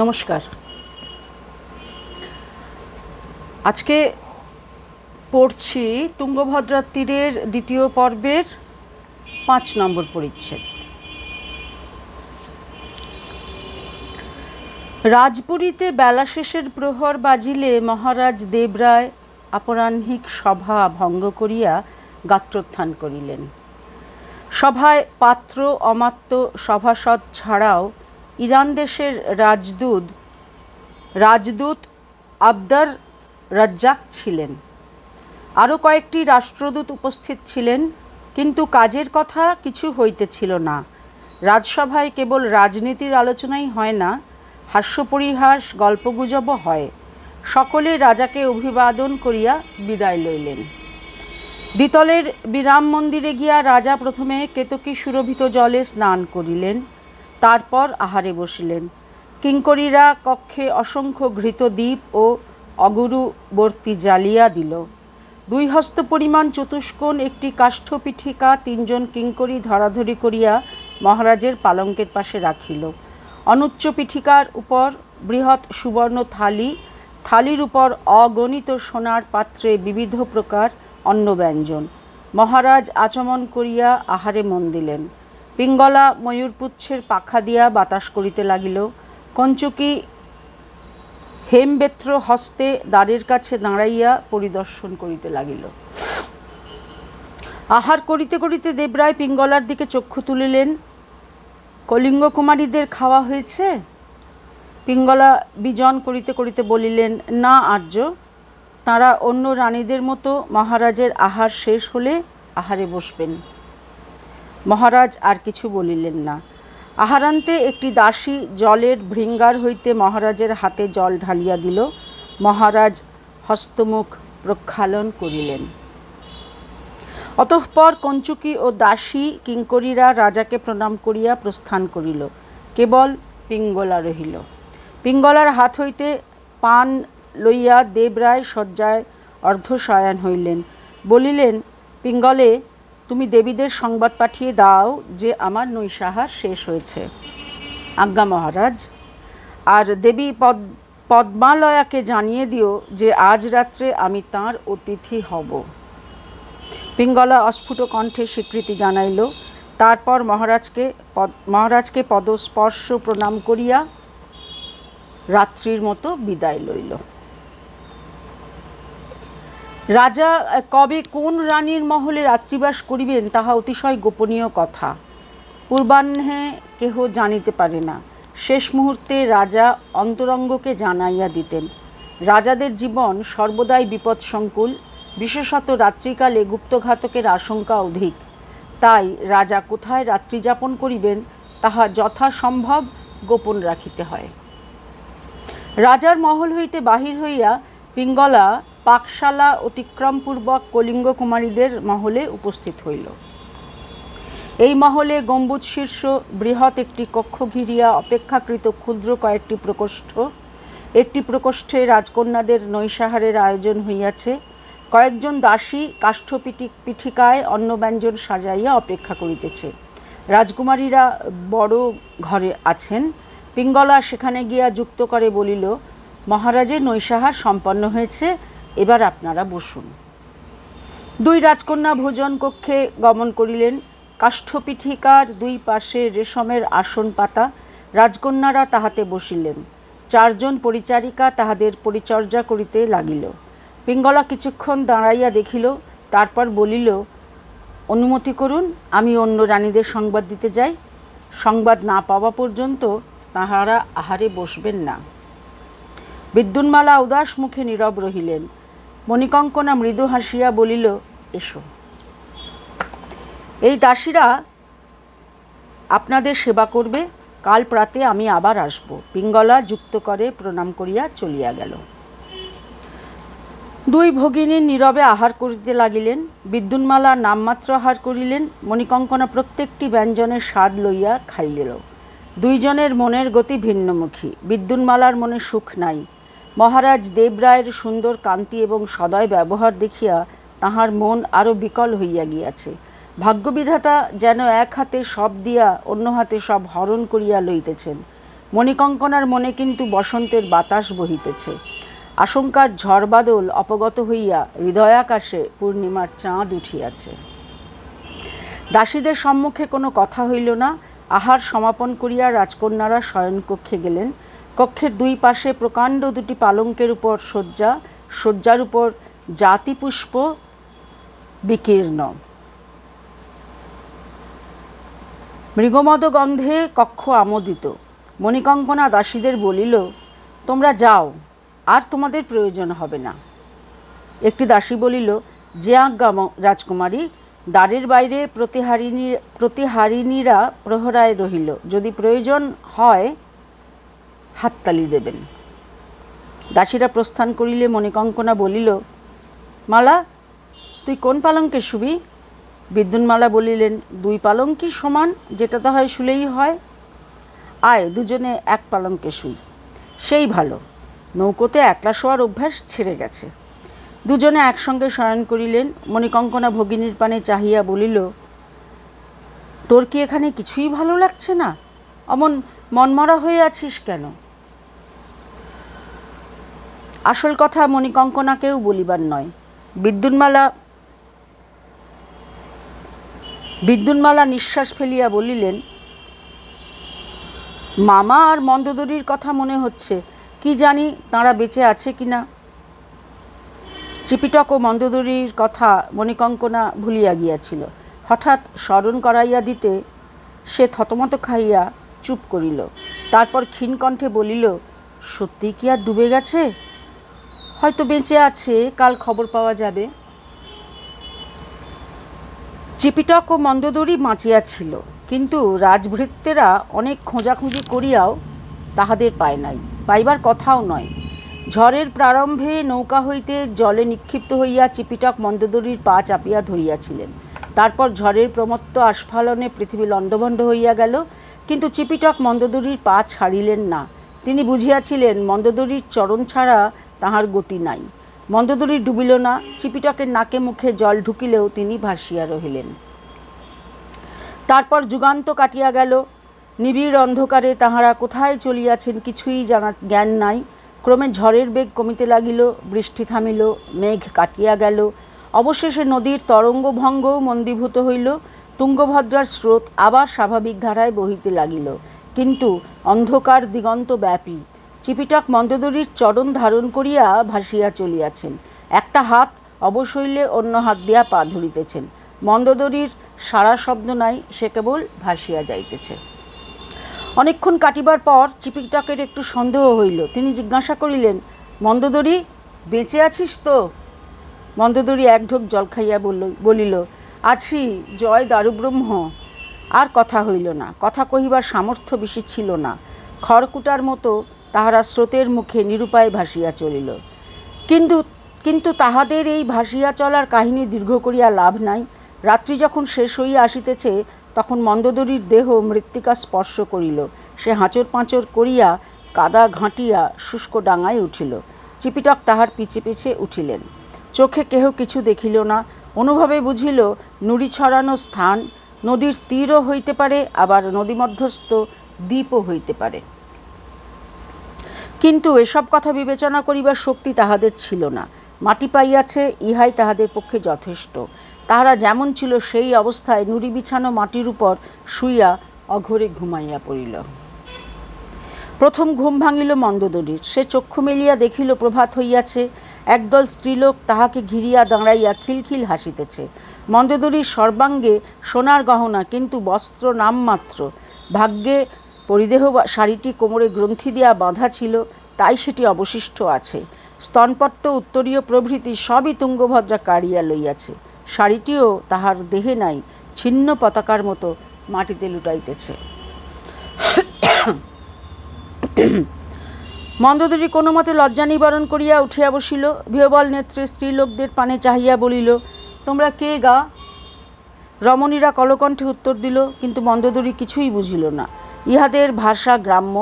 নমস্কার। আজকে পড়ছি তুঙ্গভদ্রার তীরের দ্বিতীয় পর্বের পাঁচ নম্বর পরিচ্ছেদ। রাজপুরীতে বেলা শেষের প্রহর বাজিলে মহারাজ দেবরায় অপরাহ্নিক সভা ভঙ্গ করিয়া গাত্রোত্থান করিলেন। সভায় পাত্র, অমাত্য, সভাসদ ছাড়াও ইরান দেশের রাজদূত রাজদূত আবদার রাজ্জাক ছিলেন। আরও কয়েকটি রাষ্ট্রদূত উপস্থিত ছিলেন, কিন্তু কাজের কথা কিছু হইতেছিল না। রাজসভায় কেবল রাজনীতির আলোচনাই হয় না হাস্যপরিহাস গল্পগুজবও হয়। সকলে রাজাকে অভিবাদন করিয়া বিদায় লইলেন। দ্বিতলের বিরাম মন্দিরে গিয়া রাজা প্রথমে কেতকী সুরভিত জলে স্নান করিলেন। তারপর আহারে বসিলেন। কিঙ্করীরা কক্ষে অসংখ্য ঘৃত দ্বীপ ও অগুরুবর্তী জ্বালিয়া দিল। দুই হস্ত পরিমাণ চতুষ্কোণ, একটি কাষ্ঠপিঠিকা, তিনজন কিঙ্করী ধরাধরি করিয়া মহারাজের পালঙ্কের পাশে রাখিল। অনুচ্চ পিঠিকার উপর বৃহৎ সুবর্ণ থালি, থালির উপর অগণিত সোনার পাত্রে বিবিধ প্রকার অন্ন ব্যঞ্জন মহারাজ আচমন করিয়া আহারে মন দিলেন। পিঙ্গলা ময়ূরপুচ্ছের পাখা দিয়া বাতাস করিতে লাগিল। কঞ্চকি হেমবেত্র হস্তে দ্বারের কাছে দাঁড়াইয়া পরিদর্শন করিতে লাগিল। আহার করিতে করিতে দেবরায় পিঙ্গলার দিকে চক্ষু তুলিলেন। কলিঙ্গ কুমারীদের খাওয়া হয়েছে? পিঙ্গলা বিজন করিতে করিতে বলিলেন, না আর্য, তাঁরা অন্য রানীদের মতো মহারাজের আহার শেষ হলে আহারে বসবেন। মহারাজ আর কিছু বলিলেন না। আহারান্তে একটি দাসী জলের ভৃঙ্গার হইতে মহারাজের হাতে জল ঢালিয়া দিল। মহারাজ হস্তমুখ প্রক্ষালন করিলেন। অতঃপর কঞ্চুকি ও দাসী কিঙ্করীরা রাজাকে প্রণাম করিয়া প্রস্থান করিল। কেবল পিঙ্গলা রহিল। পিঙ্গলার হাত হইতে পান লইয়া দেবরায় শয্যায় অর্ধশয়ন হইলেন। বলিলেন, পিঙ্গলে তুমি দেবীদের সংবাদ পাঠিয়ে দাও যে আমার নৈশাহার শেষ হয়েছে। আজ্ঞা মহারাজ, আর দেবী পদ পদ্মালয়াকে জানিয়ে দিও যে আজ রাত্রে আমি তাঁর অতিথি হব। পিঙ্গলা অস্ফুট কণ্ঠে স্বীকৃতি জানাইল। তারপর মহারাজকে পদ মহারাজকে পদস্পর্শ প্রণাম করিয়া রাত্রির মতো বিদায় লইল। রাজা কবে কোন রানীর মহলে রাত্রিবাস করিবেন তাহা অতিশয় গোপনীয় কথা। পূর্বাহ্নে কেহ জানিতে পারে না। শেষ মুহূর্তে রাজা অন্তরঙ্গকে জানাইয়া দিতেন। রাজাদের জীবন সর্বদাই বিপদসংকুল, বিশেষত রাত্রিকালে গুপ্তঘাতকের আশঙ্কা অধিক। তাই রাজা কোথায় রাত্রি যাপন করিবেন তাহা যথাসম্ভব গোপন রাখিতে হয়। রাজার মহল হইতে বাহির হইয়া পিঙ্গলা পাকশালা অতিক্রমপূর্বক কলিঙ্গ কুমারীদের মহলে উপস্থিত হইল। এই মহলে গম্বুজ শীর্ষ, বৃহৎ একটি কক্ষ ঘিরিয়া অপেক্ষাকৃত ক্ষুদ্র কয়েকটি প্রকোষ্ঠ, একটি প্রকোষ্ঠে রাজকন্যাদের নৈশাহারের আয়োজন হইয়াছে। কয়েকজন দাসী কাষ্ঠপিটি পিঠিকায় অন্ন ব্যঞ্জন সাজাইয়া অপেক্ষা করিতেছে। রাজকুমারীরা বড় ঘরে আছেন। পিঙ্গলা সেখানে গিয়া যুক্ত করে বলিল, মহারাজের নৈশাহার সম্পন্ন হয়েছে। এবার আপনারা বসুন। দুই রাজকন্যা ভোজন কক্ষে গমন করিলেন। কাষ্ঠপিঠিকার দুই পাশে রেশমের আসন পাতা। রাজকন্যারা তাহাতে বসিলেন। চারজন পরিচারিকা তাহাদের পরিচর্যা করিতে লাগিল। পিঙ্গলা কিছুক্ষণ দাঁড়াইয়া দেখিল, তারপর বলিল, অনুমতি করুন, আমি অন্য রানীদের সংবাদ দিতে যাই। সংবাদ না পাওয়া পর্যন্ত তাহারা আহারে বসবেন না। বিদ্যুন্মালা উদাস মুখে নীরব রহিলেন। মণিকঙ্কনা মৃদু হাসিয়া বলিল, এসো। এই দাসীরা আপনাদের সেবা করবে। কাল প্রাতে আমি আবার আসব। পিঙ্গলা যুক্ত করে প্রণাম করিয়া চলিয়া গেল। দুই ভগিনী নীরবে আহার করিতে লাগিলেন। বিদ্যুন্মালা নামমাত্র আহার করিলেন। মণিকঙ্কনা প্রত্যেকটি ব্যঞ্জনের স্বাদ লইয়া খাইল দুইজনের মনের গতি ভিন্নমুখী। বিদ্যুন্মালার মনে সুখ নাই। মহারাজ দেবরায়ের সুন্দর কান্তি এবং সদয় ব্যবহার দেখিয়া তাহার মন আরও বিকল হইয়া গিয়াছে। ভাগ্যবিধাতা যেন এক হাতে সব দিয়া অন্য হাতে সব হরণ করিয়া লইতেছেন। মণিকঙ্কনার মনে কিন্তু বসন্তের বাতাস বহিতেছে। আশঙ্কার ঝড় বাদল অপগত হইয়া হৃদয়াকাশে পূর্ণিমার চাঁদ উঠিয়াছে। দাসীদের সম্মুখে কোনো কথা হইল না। আহার সমাপন করিয়া রাজকন্যারা শয়নকক্ষে গেলেন। কক্ষের দুই পাশে প্রকাণ্ড দুটি পালঙ্কের উপর শয্যা, শয্যার উপর জাতিপুষ্প বিকীর্ণ। মৃগমদ গন্ধে কক্ষ আমোদিত। মণিকঙ্কনা দাসীদের বলিল, তোমরা যাও, আর তোমাদের প্রয়োজন হবে না। একটি দাসী বলিল, যে আজ্ঞা রাজকুমারী, দ্বারের বাইরে প্রতিহারিণী প্রতিহারিণীরা প্রহরায় রহিল। যদি প্রয়োজন হয় হাততালি দেবেন। দাসীরা প্রস্থান করিলে মণিকঙ্কনা বলিল, মালা, তুই কোন পালঙ্কে শুবি? বিদ্যুন্মালা বলিলেন, দুই পালঙ্কি সমান যেটাতে হয় শুলেই হয়। আয়, দুজনে এক পালঙ্কে শুই। সেই ভালো, নৌকোতে একলা শোয়ার অভ্যাস ছেড়ে গেছে। দুজনে একসঙ্গে শয়ন করিলেন। মণিকঙ্কনা ভগিনীর পানে চাহিয়া বলিল, তোর কি এখানে কিছুই ভালো লাগছে না? অমন মনমরা হয়ে আছিস কেন? আসল কথা মণিকঙ্কনাকেও বলিবার নয়। বিদ্যুন্মালা বিদ্যুন্মালা নিঃশ্বাস ফেলিয়া বলিলেন, মামা, আর মন্দদরির কথা মনে হচ্ছে। কি জানি তাঁরা বেঁচে আছে কি না? চিপিটক ও মন্দদরির কথা মণিকঙ্কনা ভুলিয়া গিয়াছিল। হঠাৎ স্মরণ করাইয়া দিতে সে থতমত খাইয়া চুপ করিল। তারপর ক্ষীণকণ্ঠে বলিল সত্যি কি আর ডুবে গেছে? হয়তো বেঁচে আছে, কাল খবর পাওয়া যাবে। চিপিটক ও মন্দদরি বাঁচিয়া ছিল কিন্তু রাজভৃত্যেরা অনেক খোঁজাখুঁজি করিয়াও তাহাদের পায় নাই। পাইবার কথাও নয়। ঝড়ের প্রারম্ভে নৌকা হইতে জলে নিক্ষিপ্ত হইয়া চিপিটক মন্দদরির পা চাপিয়া ধরিয়াছিলেন। তারপর ঝড়ের প্রমত্ত আস্ফালনে পৃথিবী লণ্ডভণ্ড হইয়া গেল, কিন্তু চিপিটক মন্দদরির পা ছাড়িলেন না। তিনি বুঝিয়াছিলেন, মন্দদরির চরণ ছাড়া তাহার গতি নাই। মন্দদরি ডুবিল না, চিপিটকের নাকে মুখে জল ঢুকিলেও তিনি ভাসিয়া রহিলেন। তারপর যুগান্ত কাটিয়া গেল। নিবিড় অন্ধকারে তাহারা কোথায় চলিয়াছেন কিছুই জানা জ্ঞান নাই। ক্রমে ঝড়ের বেগ কমিতে লাগিল, বৃষ্টি থামিল, মেঘ কাটিয়া গেল। অবশেষে নদীর তরঙ্গ ভঙ্গও মন্দীভূত হইল। তুঙ্গভদ্রার স্রোত আবার স্বাভাবিক ধারায় বহিতে লাগিল। কিন্তু অন্ধকার দিগন্ত ব্যাপী। চিপিটক মন্দদরির চরণ ধারণ করিয়া ভাসিয়া চলিয়াছেন। একটা হাত অবশৈলে অন্য হাত দিয়া পা ধরিতেছেন। মন্দদরির সারা শব্দ নাই, সে কেবল ভাসিয়া যাইতেছে। অনেকক্ষণ কাটিবার পর চিপিটকের একটু সন্দেহ হইল। তিনি জিজ্ঞাসা করিলেন, মন্দদরি, বেঁচে আছিস তো? মন্দদরি এক ঢোক জল খাইয়া বলল, বলিল, আছি, জয় দারুব্রহ্ম। আর কথা হইল না। কথা কহিবার সামর্থ্য বেশি ছিল না। খড়কুটার মতো তাহারা স্রোতের মুখে নিরুপায় ভাসিয়া চলিল। কিন্তু কিন্তু তাহাদের এই ভাসিয়া চলার কাহিনী দীর্ঘ করিয়া লাভ নাই। রাত্রি যখন শেষ হইয়া আসিতেছে, তখন মন্দদরীর দেহ মৃত্তিকা স্পর্শ করিল। সে হাঁচর পাঁচর করিয়া কাদা ঘাঁটিয়া শুষ্ক ডাঙায় উঠিল। চিপিটক তাহার পিছে পিছে উঠিলেন। চোখে কেহ কিছু দেখিল না। অনুভবে বুঝিল, নুড়ি ছড়ানো স্থান, নদীর তীরও হইতে পারে, আবার নদীমধ্যস্থ দ্বীপও হইতে পারে। কিন্তু এসব কথা বিবেচনা করিবার শক্তি তাহাদের ছিল না। মাটি পাইয়াছে, ইহাই তাহাদের পক্ষে যথেষ্ট। তাহারা যেমন ছিল, সেই অবস্থায় নুড়ি বিছানো মাটির উপর শুইয়া অঘরে ঘুমাইয়া পড়িল। প্রথম ঘুম ভাঙিল মন্দদরির সে চক্ষু মেলিয়া দেখিল প্রভাত হইয়াছে। একদল স্ত্রীলোক তাহাকে ঘিরিয়া দাঁড়াইয়া খিলখিল হাসিতেছে। মন্দদরির সর্বাঙ্গে সোনার গহনা, কিন্তু বস্ত্র নামমাত্র। ভাগ্যে পরিদেহ শাড়িটি কোমরে গ্রন্থি দিয়া বাঁধা ছিল, তাই সেটি অবশিষ্ট আছে। স্তনপট্ট উত্তরীয় প্রভৃতি সবই তুঙ্গভদ্রা কাড়িয়া লইয়াছে। শাড়িটিও তাহার দেহে নাই, ছিন্ন পতাকার মতো মাটিতে লুটাইতেছে। মন্দোদরি কোনো মতে লজ্জা নিবারণ করিয়া উঠিয়া বসিল। বিহবল নেত্রে স্ত্রীলোকদের পানে চাহিয়া বলিল, তোমরা কে গা? রমণীরা কলকণ্ঠে উত্তর দিল, কিন্তু মন্দোদরি কিছুই বুঝিল না। ইহাদের ভাষা গ্রাম্য।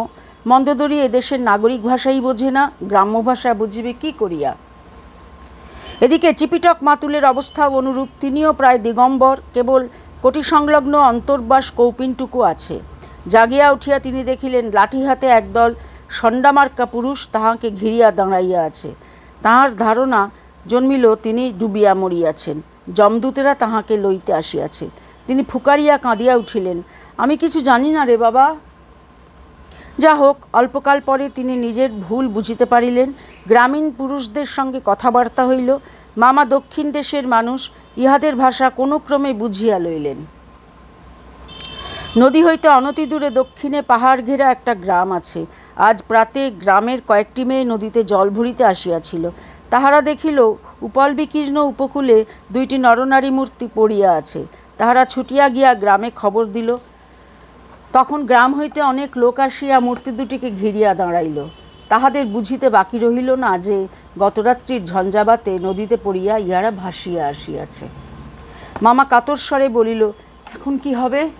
মন্দোদরি এদেশের নাগরিক ভাষাই বোঝে না, গ্রাম্য ভাষা বুঝিবে কি করিয়া? এদিকে চিপিটক মাতুলের অবস্থা অনুরূপ তিনিও প্রায় দিগম্বর, কেবল কোটি সংলগ্ন অন্তর্বাস কৌপিনটুকু আছে। জাগিয়া উঠিয়া তিনি দেখিলেন, লাঠি হাতে একদল সন্ডামার্কা পুরুষ তাহাকে ঘিরিয়া দাঁড়াইয়া আছে। তাহার ধারণা জন্মিল তিনি ডুবিয়া মরিয়াছেন, যমদূতেরা তাহাকে লইতে আসিয়াছে। তিনি ফুকারিয়া কাঁদিয়া উঠিলেন আমি কিছু জানি না রে বাবা। যা হোক, অল্পকাল পরে তিনি নিজের ভুল বুঝিতে পারিলেন। গ্রামীণ পুরুষদের সঙ্গে কথাবার্তা হইল। মামা দক্ষিণ দেশের মানুষ, ইহাদের ভাষা কোনো ক্রমে বুঝিয়া লইলেন। নদী হইতে অনতি দূরে দক্ষিণে পাহাড় ঘেরা একটা গ্রাম আছে। আজ প্রাতে গ্রামের কয়েকটি মেয়ে নদীতে জল ভরিতে আসিয়াছিল। তাহারা দেখিল, উপল বিকীর্ণ উপকূলে দুইটি নরনারী মূর্তি পড়িয়া আছে। তাহারা ছুটিয়া গিয়া গ্রামে খবর দিল তখন গ্রাম হইতে অনেক লোক আসিয়া মূর্তি দুটিকে ঘিরিয়া দাঁড়াইল। তাহাদের বুঝিতে বাকি রহিল না যে, গতরাত্রির ঝঞ্ঝাবাতে নদীতে পড়িয়া ইহারা ভাসিয়া আসিয়াছে। মামা কাতর স্বরে বলিল, এখন কি হবে?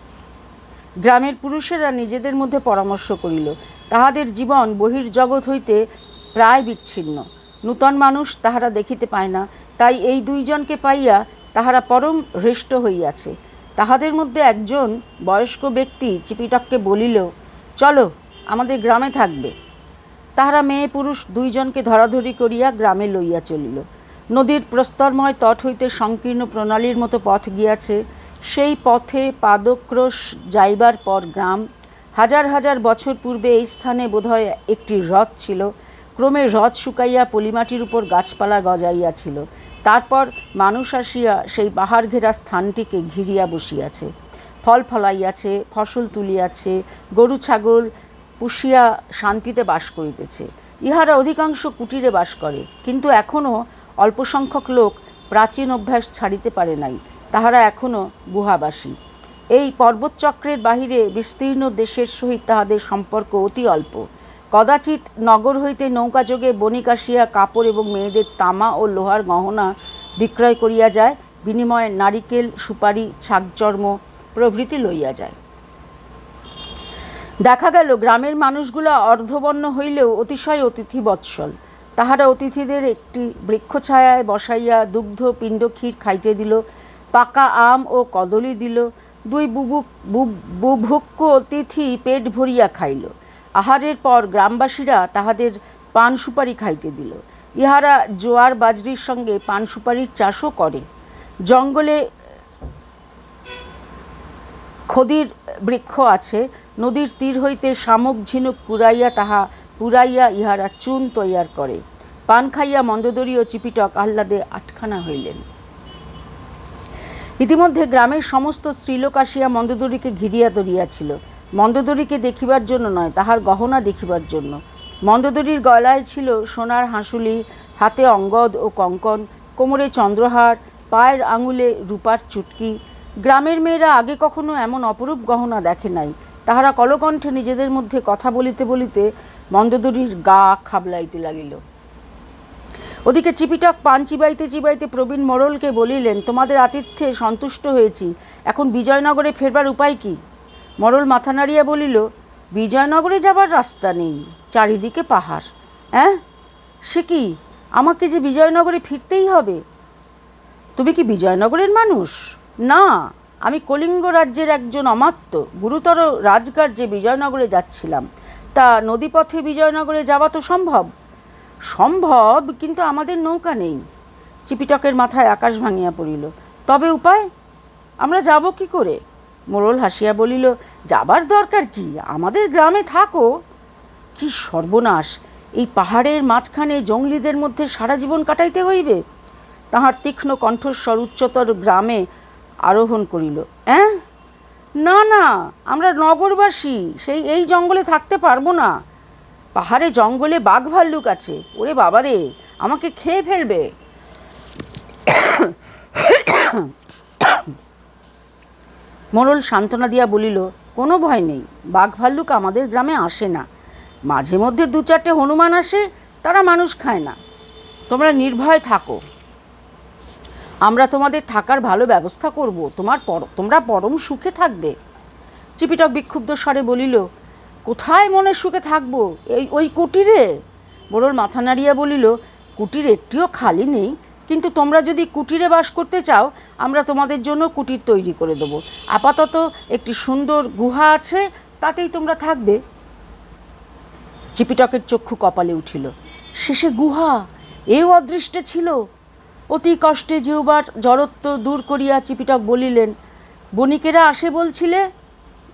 গ্রামের পুরুষেরা নিজেদের মধ্যে পরামর্শ করিল। তাহাদের জীবন বহির্জগৎ হইতে প্রায় বিচ্ছিন্ন। নূতন মানুষ তাহারা দেখিতে পায় না। তাই এই দুইজনকে পাইয়া তাহারা পরম হৃষ্ট হইয়াছে। তাহাদের মধ্যে একজন বয়স্ক ব্যক্তি চিপিটককে বলিল চলো, আমাদের গ্রামে থাকবে। তাহারা মেয়ে পুরুষ দুইজনকে ধরাধরি করিয়া গ্রামে লইয়া চলিল। নদীর প্রস্তরময় তট হইতে সংকীর্ণ প্রণালীর মতো পথ গিয়াছে। সেই পথে পাদক্রোশ যাইবার পর গ্রাম, হাজার হাজার বছর পূর্বে এই স্থানে বোধহয় একটি হ্রদ ছিল। ক্রমে হ্রদ শুকাইয়া পলিমাটির উপর গাছপালা গজাইয়াছিল। তারপর মানুষ আসিয়া সেই পাহাড় ঘেরা স্থানটিকে ঘিরিয়া বসিয়াছে। ফল ফলাইয়াছে, ফসল তুলিয়াছে, গরু, ছাগল পুষিয়া শান্তিতে বাস করিতেছে। ইহারা অধিকাংশ কুটিরে বাস করে, কিন্তু এখনও অল্প সংখ্যক লোক প্রাচীন অভ্যাস ছাড়িতে পারে নাই, তাহারা এখনও গুহাবাসী। এই পর্বতচক্রের বাহিরে বিস্তীর্ণ দেশের সহিত তাহাদের সম্পর্ক অতি অল্প। কদাচিৎ নগর হইতে নৌকাযোগে বণিক আসিয়া কাপড় এবং মেয়েদের তামা ও লোহার গহনা বিক্রয় করিয়া যায়, বিনিময়ে নারিকেল, সুপারি ছাগচর্ম প্রভৃতি লইয়া যায়। দেখা গেল, গ্রামের মানুষগুলা অর্ধবর্ণ হইলেও অতিশয় অতিথি বৎসল তাহারা অতিথিদের একটি বৃক্ষছায়ায় বসাইয়া দুগ্ধ, পিণ্ড, ক্ষীর খাইতে দিল, পাকা আম ও কদলি দিল, দুই বুবুক বুভুক্ষ অতিথি পেট ভরিয়া খাইল। আহারের পর গ্রামবাসীরা তাহাদের পান সুপারি খাইতে দিল। ইহারা জোয়ার বাজরির সঙ্গে পান সুপারির চাষও করে। জঙ্গলে খদির বৃক্ষ আছে, নদীর তীর হইতে শামুক ঝিনুক কুড়াইয়া তাহা পুরাইয়া ইহারা চুন তৈয়ার করে। পান খাইয়া মন্দদরী ও চিপিটক আহ্লাদে আটখানা হইলেন। ইতিমধ্যে গ্রামের সমস্ত স্ত্রীলোক আসিয়া মন্দদরীকে ঘিরিয়া ধরিয়াছিল। মন্দদরীকে দেখিবার জন্য নয়, তাহার গহনা দেখিবার জন্য। মন্দদরীর গলায় ছিল সোনার হাঁসুলি, হাতে অঙ্গদ ও কঙ্কন, কোমরে চন্দ্রহার, পায়ের আঙুলে রূপার চুটকি। গ্রামের মেয়েরা আগে কখনো এমন অপরূপ গহনা দেখে নাই। তাহারা কলকণ্ঠে নিজেদের মধ্যে কথা বলিতে বলিতে মন্দদরীর গা খাবলাইতে লাগিল। ওদিকে চিপিটক পান চিবাইতে চিবাইতে প্রবীণ মোড়লকে বলিলেন, তোমাদের আতিথ্যে সন্তুষ্ট হয়েছি। এখন বিজয়নগরে ফেরবার উপায় কি? মোড়ল মাথা নাড়িয়া বলিল, বিজয়নগরে যাবার রাস্তা নেই, চারিদিকে পাহাড় হ্যাঁ সে কি, আমাকে যে বিজয়নগরে ফিরতেই হবে? তুমি কি বিজয়নগরের মানুষ? না, আমি কলিঙ্গ রাজ্যের একজন অমাত্য, গুরুতর রাজকার্যে বিজয়নগরে যাচ্ছিলাম। তা নদীপথে বিজয়নগরে যাওয়া তো সম্ভব? সম্ভব, কিন্তু আমাদের নৌকা নেই। চিপিটকের মাথায় আকাশ ভাঙিয়া পড়িল, তবে উপায়? আমরা যাব কি করে? মোড়ল হাসিয়া বলিল, যাবার দরকার কি? আমাদের গ্রামে থাকো। কি সর্বনাশ! এই পাহাড়ের মাঝখানে জঙ্গলিদের মধ্যে সারা জীবন কাটাইতে হইবে? তাহার তীক্ষ্ণ কণ্ঠস্বর উচ্চতর গ্রামে আরোহণ করিল, অ্যাঁ? না না, আমরা নগরবাসী, সেই এই জঙ্গলে থাকতে পারব না। পাহাড়ে জঙ্গলে বাঘ ভাল্লুক আছে। ওরে বাবারে, আমাকে খেয়ে ফেলবে। মোড়ল সান্ত্বনা দিয়া বলিল, কোনো ভয় নেই, বাঘ ভাল্লুক আমাদের গ্রামে আসে না। মাঝে মধ্যে দু চারটে হনুমান আসে, তারা মানুষ খায় না। তোমরা নির্ভয় থাকো। আমরা তোমাদের থাকার ভালো ব্যবস্থা করব। তোমার পর, তোমরা পরম সুখে থাকবে। চিপিটক বিক্ষুব্ধ স্বরে বলিল, কোথায় মনের সুখে থাকব? এই, ওই কুটিরে? মোড়ল মাথা নাড়িয়া বলিল, কুটির একটিও খালি নেই। কিন্তু তোমরা যদি কুটিরে বাস করতে চাও, আমরা তোমাদের জন্য কুটির তৈরি করে দেবো। আপাতত একটি সুন্দর গুহা আছে, তাতেই তোমরা থাকবে। চিপিটকের চক্ষু কপালে উঠিল। শেষে গুহা, এও অদৃষ্টে ছিল। অতি কষ্টে যেউবার জড়ত্ব দূর করিয়া চিপিটক বলিলেন, বণিকেরা আসে বলছিলে,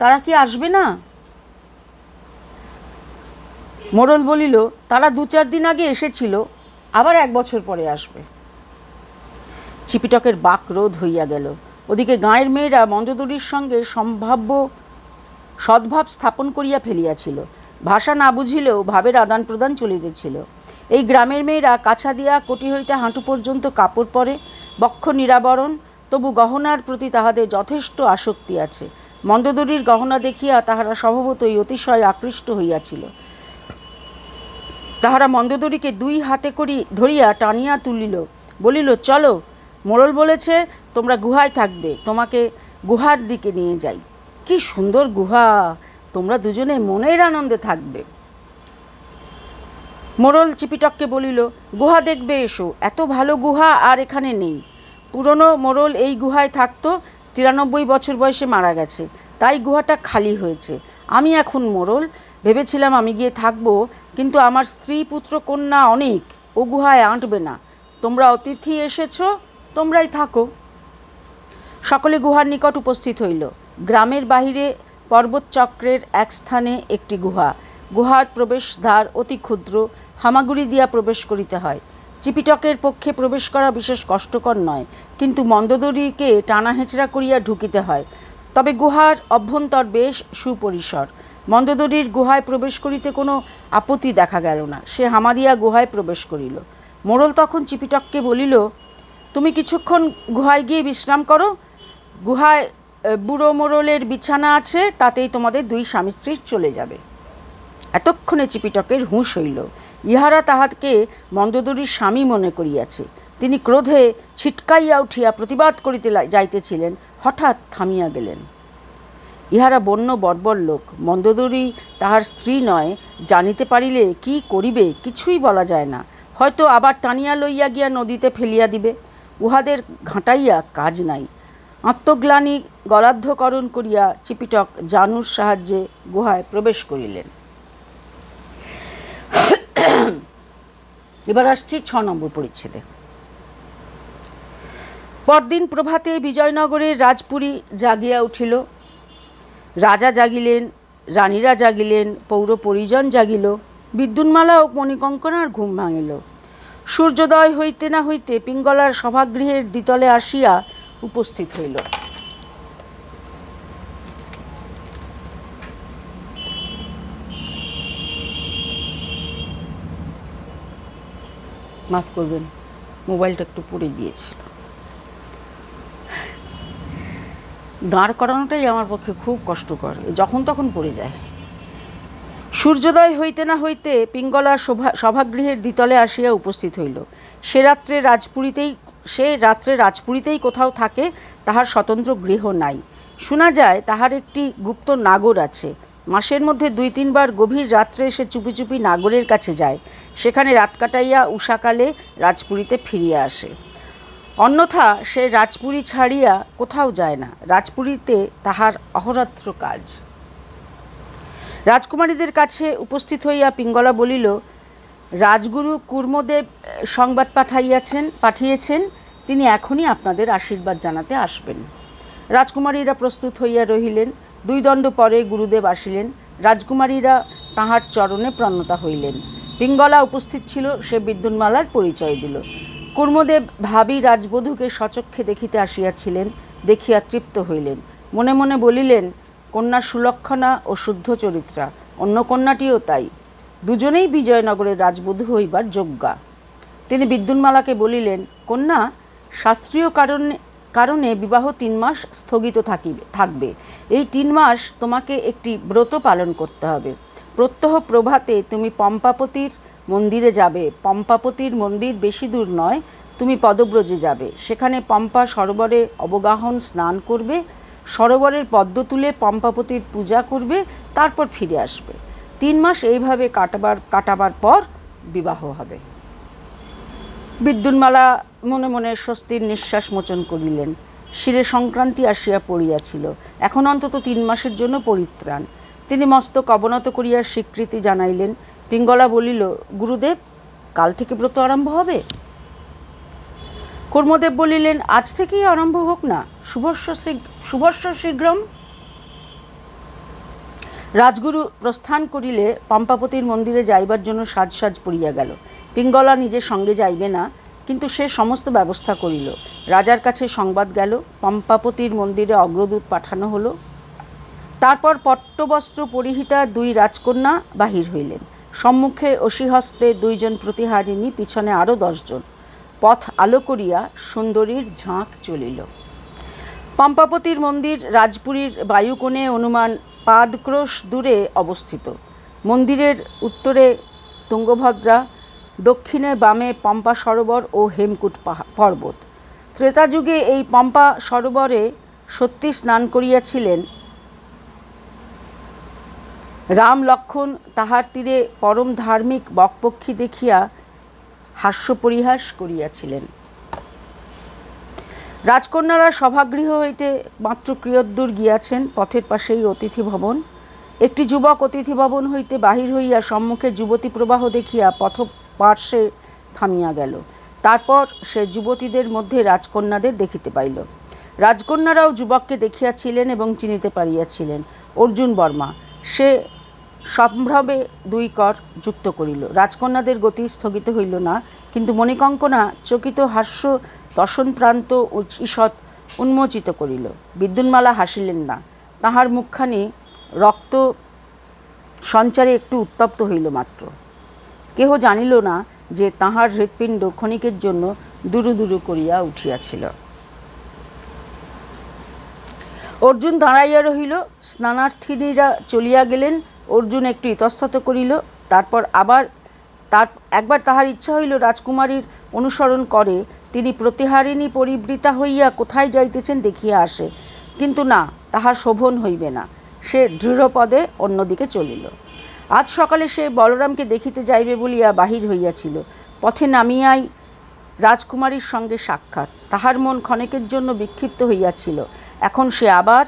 তারা কি আসবে না? মোড়ল বলিল, তারা দু চার দিন আগে এসেছিল, আবার এক বছর পরে আসবে। চিপিটকের বাক রোধ হইয়া গেল। ওদিকে গাঁয়ের মেয়েরা মন্দদরির সঙ্গে সম্ভাব্য সদ্ভাব স্থাপন করিয়া ফেলিয়াছিল। ভাষা না বুঝিলেও ভাবের আদান প্রদান চলিতেছিল। এই গ্রামের মেয়েরা কাছা দিয়া কোটি হইতে হাঁটু পর্যন্ত কাপড় পরে, বক্ষ নিরাবরণ, তবু গহনার প্রতি তাহাদের যথেষ্ট আসক্তি আছে। মন্দদরির গহনা দেখিয়া তাহারা স্বভাবতই অতিশয় আকৃষ্ট হইয়াছিল। তাহারা মন্দদরিকে দুই হাতে করি ধরিয়া টানিয়া তুলিল, বলিল, চলো মোড়ল বলেছে, তোমরা গুহায় থাকবে, তোমাকে গুহার দিকে নিয়ে যাই। কি সুন্দর গুহা, তোমরা দুজনে মনের আনন্দে থাকবে। মোড়ল চিপিটককে বলিল, গুহা দেখবে এসো, এত ভালো গুহা আর এখানে নেই। পুরনো মোড়ল এই গুহায় থাকতো, তিরানব্বই বছর বয়সে মারা গেছে, তাই গুহাটা খালি হয়েছে। আমি এখন মোড়ল ভেবেছিলাম আমি গিয়ে থাকব, কিন্তু আমার স্ত্রী পুত্র কন্যা অনেক, ও গুহায় আঁটবে না। তোমরা অতিথি এসেছ তোমরাই থাকো। সকলে গুহার নিকট উপস্থিত হইল। গ্রামের বাহিরে পর্বতচক্রের এক স্থানে একটি গুহা। গুহার প্রবেশদ্বার অতি ক্ষুদ্র, হামাগুড়ি দিয়া প্রবেশ করিতে হয়। চিপিটকের পক্ষে প্রবেশ করা বিশেষ কষ্টকর নয়, কিন্তু মন্দদরিকে টানা হেঁচড়া করিয়া ঢুকিতে হয়। তবে গুহার অভ্যন্তর বেশ সুপরিসর। মন্দদরির গুহায় প্রবেশ করিতে কোনো আপত্তি দেখা গেল না। সে হামা দিয়া গুহায় প্রবেশ করিল। মোড়ল তখন চিপিটককে বলিল তুমি কিছুক্ষণ গুহায় গিয়ে বিশ্রাম করো। গুহায় বুড়ো মোড়লের বিছানা আছে, তাতেই তোমাদের দুই স্বামী স্ত্রী চলে যাবে। এতক্ষণে চিপিটকের হুঁশ হইল। ইহারা তাহাকে মন্দদরির স্বামী মনে করিয়াছে। তিনি ক্রোধে ছিটকাইয়া উঠিয়া প্রতিবাদ করিতে যাইতেছিলেন, হঠাৎ থামিয়া গেলেন। ইহারা বন্য বর্বর লোক। মন্দদরি তাহার স্ত্রী নয়। জানিতে পারিলে কি করিবে, কিছুই বলা যায় না। হয়তো আবার টানিয়া লইয়া গিয়া নদীতে ফেলিয়া দিবে। উহাদের ঘাঁটাইয়া কাজ নাই। আত্মগ্লানি গলাধ্যকরণ করিয়া চিপিটক জানুর সাহায্যে গুহায় প্রবেশ করিলেন। এবার আসছি ছ নম্বর পরিচ্ছেদে। পরদিন প্রভাতে বিজয়নগরের রাজপুরী জাগিয়া উঠিল। রাজা জাগিলেন, রানীরা জাগিলেন, পৌর পরিজন জাগিল। বিদ্যুন্মালা ও মণিকঙ্কনার ঘুম ভাঙিল। সূর্যোদয় হইতে না হইতে পিঙ্গলার সভাগৃহের দ্বিতলে আসিয়া উপস্থিত হইল। মাফ করবেন, মোবাইলটা একটু পড়ে গিয়েছিল। দাঁড় করানোটাই আমার পক্ষে খুব কষ্টকর, যখন তখন পড়ে যায়। সূর্যোদয় হইতে না হইতে পিঙ্গলা শোভা সভাগৃহের দ্বিতলে আসিয়া উপস্থিত হইল। সে রাত্রে রাজপুরীতেই, সে রাত্রে রাজপুরীতেই কোথাও থাকে, তাহার স্বতন্ত্র গৃহ নাই। শোনা যায়, তাহার একটি গুপ্ত নাগর আছে। মাসের মধ্যে দুই তিনবার গভীর রাত্রে সে চুপি চুপি নাগরের কাছে যায়। সেখানে রাত কাটাইয়া উষাকালে রাজপুরীতে ফিরিয়া আসে। অন্যথা সে রাজপুরী ছাড়িয়া কোথাও যায় না। রাজপুরীতে তাহার অহরাত্র কাজ। রাজকুমারীদের কাছে উপস্থিত হইয়া পিঙ্গলা বলিল, রাজগুরু কুর্মদেব সংবাদ পাঠাইয়াছেন, পাঠিয়েছেন, তিনি এখনই আপনাদের আশীর্বাদ জানাতে আসবেন। রাজকুমারীরা প্রস্তুত হইয়া রহিলেন। দুই দণ্ড পরে গুরুদেব আসিলেন। রাজকুমারীরা তাহার চরণে প্রণতা হইলেন। পিঙ্গলা উপস্থিত ছিল, সে বিদ্যুন্মালার পরিচয় দিল। কুর্মদেব ভাবী রাজবধূকে সচক্ষে দেখিতে আসিয়াছিলেন, দেখিয়া তৃপ্ত হইলেন। মনে মনে বলিলেন কন্যা সুলক্ষণা ও শুদ্ধ চরিত্রা। অন্য কন্যাটিও তাই। দুজনেই বিজয়নগরের রাজবধূ হইবার যোগ্যা। তিনি বিদ্যুন্মালাকে বলিলেন, কন্যা, শাস্ত্রীয় কারণে কারণে বিবাহ তিন মাস স্থগিত থাকিবে, থাকবে। এই তিন মাস তোমাকে একটি ব্রত পালন করতে হবে। প্রত্যহ প্রভাতে তুমি পম্পাপতির মন্দিরে যাবে। পম্পাপতির মন্দির বেশি দূর নয়, তুমি পদব্রজে যাবে। সেখানে পম্পা সরোবরে অবগাহন স্নান করবে সরোবরের পদ্ম তুলে পম্পাপতির পূজা করবে, তারপর ফিরে আসবে। তিন মাস এইভাবে কাটাবার কাটাবার পর বিবাহ হবে। বিদ্যুন্মালা মনে মনে স্বস্তির নিঃশ্বাস মোচন করিলেন। শিরে সংক্রান্তি আসিয়া পড়িয়াছিল। এখন অন্তত তিন মাসের জন্য পরিত্রাণ। তিনি মস্তক অবনত করিয়া স্বীকৃতি জানাইলেন। পিঙ্গলা বলিল, গুরুদেব, কাল থেকে ব্রত আরম্ভ হবে? কর্মদেব বলিলেন, আজ থেকেই আরম্ভ হোক না। শুভস্য শুভস্য শীঘ্রম। রাজগুরু প্রস্থান করিলে পম্পাপতির মন্দিরে যাইবার জন্য সাজসাজ পড়িয়া গেল। পিঙ্গলা নিজের সঙ্গে যাইবে না, কিন্তু সে সমস্ত ব্যবস্থা করিল। রাজার কাছে সংবাদ গেল, পম্পাপতির মন্দিরে অগ্রদূত পাঠানো হলো। তারপর পট্টবস্ত্র পরিহিতা দুই রাজকন্যা বাহির হইলেন। সম্মুখে অসিহস্তে দুইজন প্রতিহারিণী, পিছনে আরও দশজন। পথ আলো করিয়া সুন্দরীর ঝাঁক চলিল। পম্পাপতির মন্দির রাজপুরীর বায়ুকোণে অনুমান পাদক্রোশ দূরে অবস্থিত। মন্দিরের উত্তরে তুঙ্গভদ্রা, দক্ষিণে বামে পম্পা সরোবর ও হেমকুট পর্বত। ত্রেতাযুগে এই পম্পা সরোবরে সত্যি স্নান করিয়াছিলেন রাম লক্ষণ। তাহার তীরে পরম ধার্মিক বকপক্ষী দেখিয়া হাস্য পরিহাস করিয়াছিলেন। রাজকন্যারা সভাগৃহ হইতে মাত্র ক্রিয়দ্দূর গিয়াছেন, পথের পাশেই অতিথি ভবন। একটি যুবক অতিথি ভবন হইতে বাহির হইয়া সম্মুখে যুবতী প্রবাহ দেখিয়া পথ পার্শ্বে থামিয়া গেল। তারপর সে যুবতীদের মধ্যে রাজকন্যাদের দেখিতে পাইল। রাজকন্যারাও যুবককে দেখিয়াছিলেন এবং চিনিতে পারিয়াছিলেন। অর্জুন বর্মা, সে সম্ভ্রমে দুই কর যুক্ত করিল। রাজকন্যাদের গতি স্থগিত হইল না, কিন্তু মণিকঙ্কনা চকিত হাস্য দর্শন প্রান্ত ঈষৎ উন্মোচিত করিল। বিদ্যুন্মালা হাসিলেন না। তাহার মুখখানি রক্ত সঞ্চারে একটু উত্তপ্ত হইল মাত্র। কেহ জানিল না যে তাহার হৃৎপিণ্ড ক্ষণিকের জন্য দুরু দুরু করিয়া উঠিয়াছিল। অর্জুন দাঁড়াইয়া রহিল, স্নানার্থিনীরা চলিয়া গেলেন অর্জুন একটু ইতস্তত করিল, তারপর আবার তার, একবার তাহার ইচ্ছা হইল রাজকুমারীর অনুসরণ করে, তিনি প্রতিহারিণী পরিবৃতা হইয়া কোথায় যাইতেছেন দেখিয়া আসে। কিন্তু না, তাহার শোভন হইবে না। সে দৃঢ়পদে অন্যদিকে চলিল। আজ সকালে সে বলরামকে দেখিতে যাইবে বলিয়া বাহির হইয়াছিল। পথে নামিয়াই রাজকুমারীর সঙ্গে সাক্ষাৎ। তাহার মন ক্ষণেকের জন্য বিক্ষিপ্ত হইয়াছিল। এখন সে আবার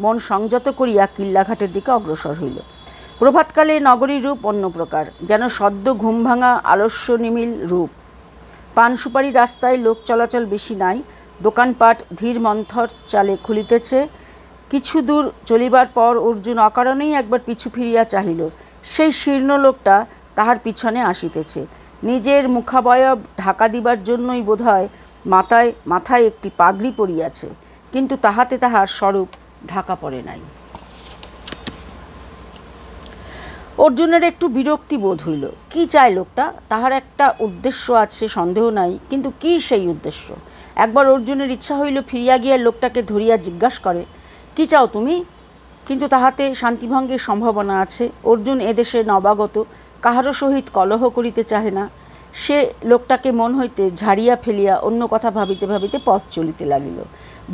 মন সংযত করিয়া কিল্লাঘাটের দিকে অগ্রসর হইল। প্রভাতকালে নগরীর রূপ অন্য প্রকার, যেন সদ্য ঘুম ভাঙা আলস্য নিমিল রূপ। পান সুপারি রাস্তায় লোক চলাচল বেশি নাই, দোকানপাট ধীর মন্থর চালে খুলিতেছে। কিছু দূর চলিবার পর অর্জুন অকারণেই একবার পিছু ফিরিয়া চাহিল। সেই শীর্ণ লোকটা তাহার পিছনে আসিতেছে। নিজের মুখাবয়ব ঢাকা দিবার জন্যই বোধহয় মাথায় মাথায় একটি পাগড়ি পরিয়াছে কিন্তু তাহাতে তাহার স্বরূপ ঢাকা পড়ে নাই। অর্জুনের একটু বিরক্তি বোধ হইল। কি চায় লোকটা? তাহার একটা উদ্দেশ্য আছে, সন্দেহ নাই, কিন্তু কি সেই উদ্দেশ্য? একবার অর্জুনের ইচ্ছা হইল ফিরিয়া গিয়া লোকটাকে ধরিয়া জিজ্ঞাসা করে, কি চাও তুমি? কিন্তু তাহাতে শান্তিভঙ্গের সম্ভাবনা আছে। অর্জুন এদেশে নবাগত, কাহারও সহিত কলহ করিতে চাহে না। সে লোকটাকে মন হইতে ঝাড়িয়া ফেলিয়া অন্য কথা ভাবিতে ভাবিতে পথ চলিতে লাগিল।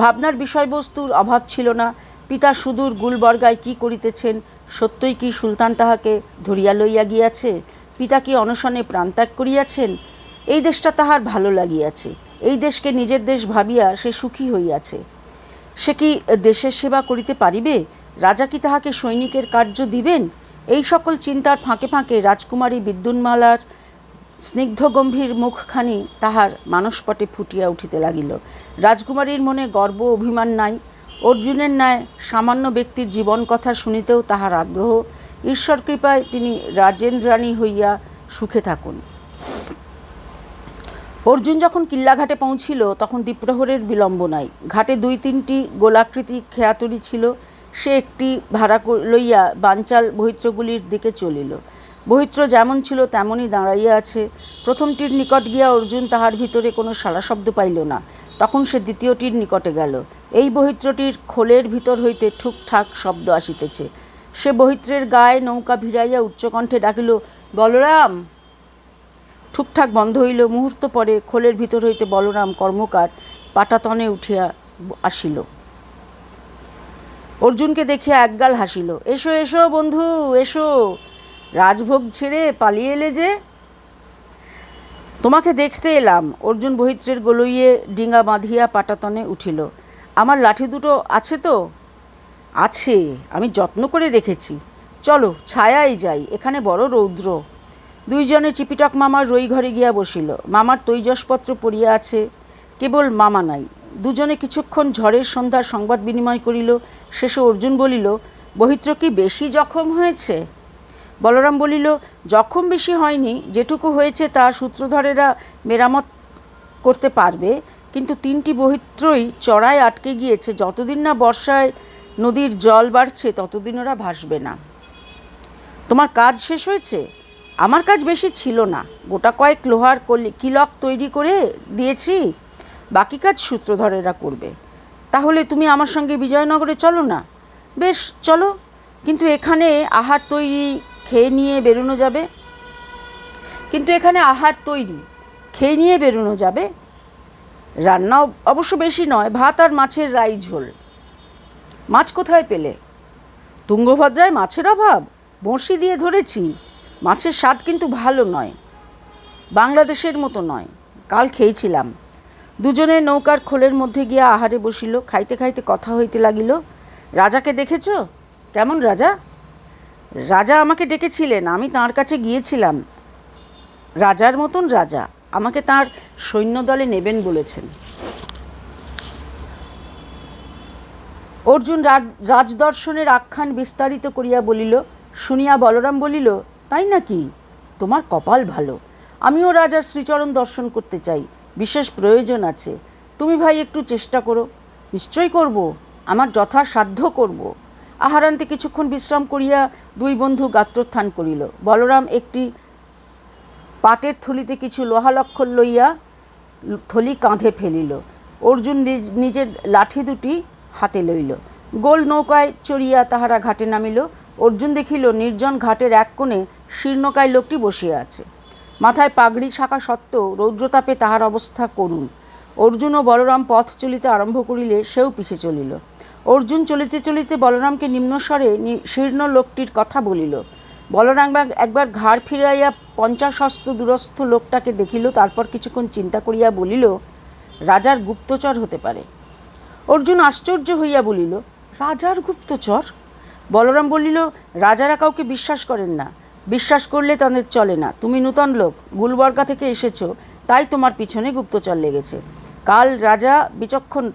ভাবনার বিষয়বস্তুর অভাব ছিল না। পিতা সুদূর গুলবর্গায় কি করিতেছেন? সত্যই কি সুলতান তাহাকে ধরিয়া লইয়া গিয়াছে? পিতা কি অনশনে প্রাণত্যাগ করিয়াছেন? এই দেশটা তাহার ভালো লাগিয়াছে। এই দেশকে নিজের দেশ ভাবিয়া সে সুখী হইয়াছে। সে কি দেশের সেবা করিতে পারিবে? রাজা কি তাহাকে সৈনিকের কার্য দিবেন? এই সকল চিন্তার ফাঁকে ফাঁকে রাজকুমারী বিদ্যুন্মালার স্নিগ্ধ গম্ভীর মুখখানি তাহার মানসপটে ফুটিয়া উঠিতে লাগিল। রাজকুমারীর মনে গর্ব অভিমান নাই। অর্জুনের ন্যায় সামান্য ব্যক্তির জীবন কথা শুনিতেও তাহার আগ্রহ। ঈশ্বর কৃপায় তিনি রাজেন্দ্রাণী হইয়া সুখে থাকুন। অর্জুন যখন কিল্লাঘাটে পৌঁছিল, তখন দ্বীপ্রহরের বিলম্ব নাই। ঘাটে দুই তিনটি গোলাকৃতি খেয়াতুরি ছিল। সে একটি ভাড়া লইয়া বানচাল বহিত্রগুলির দিকে চলিল। বহিত্র যেমন ছিল, তেমনই দাঁড়াইয়া আছে। প্রথমটির নিকট গিয়া অর্জুন তাহার ভিতরে কোনো সারা শব্দ পাইল না। তখন সে দ্বিতীয়টির নিকটে গেল। এই বহিত্রটির খোলের ভিতর হইতে ঠুকঠাক শব্দ আসিতেছে। সে বহিত্রের গায়ে নৌকা ভিড়াইয়া উচ্চকণ্ঠে ডাকিল, বলরাম! ঠুকঠাক বন্ধ হইল। মুহূর্ত পরে খোলের ভিতর হইতে বলরাম কর্মকার পাটাতনে উঠিয়া আসিল। অর্জুনকে দেখিয়া একগাল হাসিল, এসো এসো বন্ধু, এসো। রাজভোগ ছেড়ে পালিয়ে এলে যে তোমাকে দেখতে এলাম। অর্জুন বহিত্রের গলইয়ে ডিঙা বাঁধিয়া পাটাতনে উঠিল। আমার লাঠি দুটো আছে তো? আছে, আমি যত্ন করে রেখেছি। চলো ছায়াই যাই, এখানে বড় রৌদ্র। দুইজনে চিপিটক মামার রই ঘরে গিয়া বসিল। মামার তৈজসপত্র পড়িয়া আছে, কেবল মামা নাই। দুজনে কিছুক্ষণ ঝড়ের সন্ধ্যার সংবাদ বিনিময় করিল। শেষে অর্জুন বলিল, বহিত্র কি বেশি জখম হয়েছে? বলরাম বলিল জখম বেশি হয়নি, যেটুকু হয়েছে তা সূত্রধরেরা মেরামত করতে পারবে। কিন্তু তিনটি বহিত্রই চড়ায় আটকে গিয়েছে। যতদিন না বর্ষায় নদীর জল বাড়ছে, ততদিন ওরা ভাসবে না। তোমার কাজ শেষ হয়েছে? আমার কাজ বেশি ছিল না। গোটা কয়েক লোহার কলি, কিলক তৈরি করে দিয়েছি। বাকি কাজ সূত্রধরেরা করবে। তাহলে তুমি আমার সঙ্গে বিজয়নগরে চলো না? বেশ, চলো। কিন্তু এখানে আহার তৈরি খেয়ে নিয়ে বেরোনো যাবে। কিন্তু এখানে আহার তৈরি। খেয়ে নিয়ে বেরোনো যাবে। রান্না অবশ্য বেশি নয়, ভাত আর মাছের রাই ঝোল। মাছ কোথায় পেলে? তুঙ্গভদ্রায় মাছের অভাব? বঁড়শি দিয়ে ধরেছি। মাছের স্বাদ কিন্তু ভালো নয়। বাংলাদেশের মতো নয়। কাল খেয়েছিলাম। দুজনে নৌকার খোলের মধ্যে গিয়া আহারে বসিল। খাইতে খাইতে কথা হইতে লাগিল। রাজাকে দেখেছ? কেমন রাজা? রাজা আমাকে ডেকেছিলেন, আমি তার কাছে গিয়েছিলাম। রাজার মতন রাজা, আমাকে তার সৈন্যদলে নেবেন বলেছেন। অর্জুন রাজ- রাজদর্শনের আখ্যান বিস্তারিত করিয়া বলিল, শুনিয়া বলরাম বলিল, তাই নাকি? তোমার কপাল ভালো। আমিও রাজার শ্রীচরণ দর্শন করতে চাই, বিশেষ প্রয়োজন আছে। তুমি ভাই একটু চেষ্টা করো। নিশ্চয় করব, আমার যথাসাধ্য করব। আহারান্তে কিছুক্ষণ বিশ্রাম করিয়া দুই বন্ধু গাত্রোত্থান করিল। বলরাম একটি পাটের থলিতে কিছু লোহালক্ষর লইয়া থলি কাঁধে ফেলিল। অর্জুন নিজ- নিজের লাঠি দুটি হাতে লইল। গোল নৌকায় চড়িয়া তাহারা ঘাটে নামিল। অর্জুন দেখিল, নির্জন ঘাটের এক কোণে শীর্ণকায় লোকটি বসিয়া আছে। মাথায় পাগড়ি শাখা সত্ত্বেও রৌদ্রতাপে তাহার অবস্থা করুণ। অর্জুন ও বলরাম পথ চলিতে আরম্ভ করিলে সেও পিছে চলিল। অর্জুন চলিতে চলিতে বলরামকে নিম্নস্বরে শীর্ণ লোকটির কথা বলিল। বলরাম এক- একবার ঘাড় ফিরাইয়া পঞ্চাশ হস্ত দূরস্থ লোকটাকে দেখিল, তারপর কিছুক্ষণ চিন্তা করিয়া বলিল, রাজার গুপ্তচর হতে পারে। অর্জুন আশ্চর্য হইয়া বলিল, রাজার গুপ্তচর? বলরাম বলিল, রাজারা কাউকে বিশ্বাস করেন না। বিশ্বাস করলে তাদের চলে না। তুমি নূতন লোক, গুলবর্গা থেকে এসেছ, তাই তোমার পিছনে গুপ্তচর লেগেছে। কাল রাজা বিচক্ষণ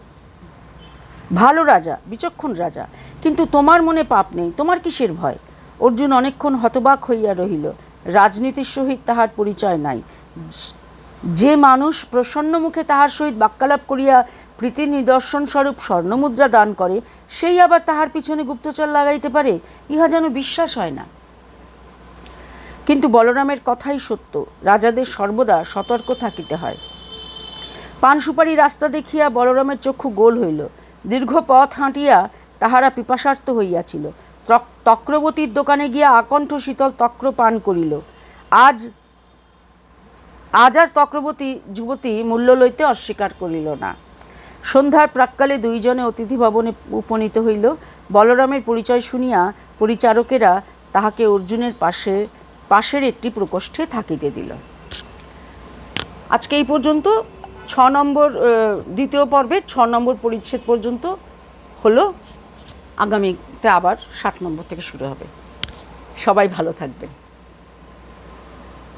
ভালো রাজা, বিচক্ষণ রাজা। কিন্তু তোমার মনে পাপ নেই, তোমার কিসের ভয়? অর্জুন অনেকক্ষণ হতবাক হইয়া রহিল, রাজনীতির সহিত তাহার পরিচয় নাই। যে মানুষ প্রসন্ন মুখে তাহার সহিত বাক্যালাপ করিয়া প্রীতির নিদর্শন স্বরূপ স্বর্ণমুদ্রা দান করে, সেই আবার তাহার পিছনে গুপ্তচর লাগাইতে পারে? ইহা যেন বিশ্বাস হয় না। কিন্তু বলরামের কথাই সত্য, রাজাদের সর্বদা সতর্ক থাকিতে হয়। পান সুপারি রাস্তা দেখিয়া বলরামের চক্ষু গোল হইল দীর্ঘ পথ হাঁটিয়া তাহারা পিপাসার্থ হইয়াছিল। তক্রবতীর দোকানে গিয়া আকণ্ঠ শীতল তক্র পান করিল। আজ আজ আর তক্রবতী যুবতী মূল্য লইতে অস্বীকার করিল না। সন্ধ্যার প্রাক্কালে দুইজনে অতিথি ভবনে উপনীত হইল। বলরামের পরিচয় শুনিয়া পরিচারকেরা তাহাকে অর্জুনের পাশে, পাশের একটি প্রকোষ্ঠে থাকিতে দিল। আজকে এই পর্যন্ত। ছ নম্বর দ্বিতীয় পর্বে ছ নম্বর পরিচ্ছেদ পর্যন্ত হলো। আগামীতে আবার সাত নম্বর থেকে শুরু হবে। সবাই ভালো থাকবেন।